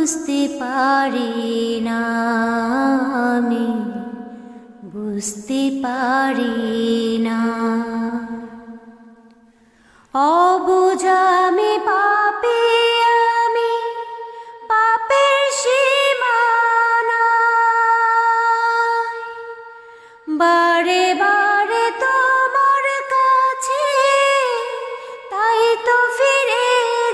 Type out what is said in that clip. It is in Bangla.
বুঝতে পারি না আমি। বুঝতে পারি না। অবুঝামি পাপে আমি, পাপের সীমানা বারে বারে তোমার কাছে, তাই তো ফি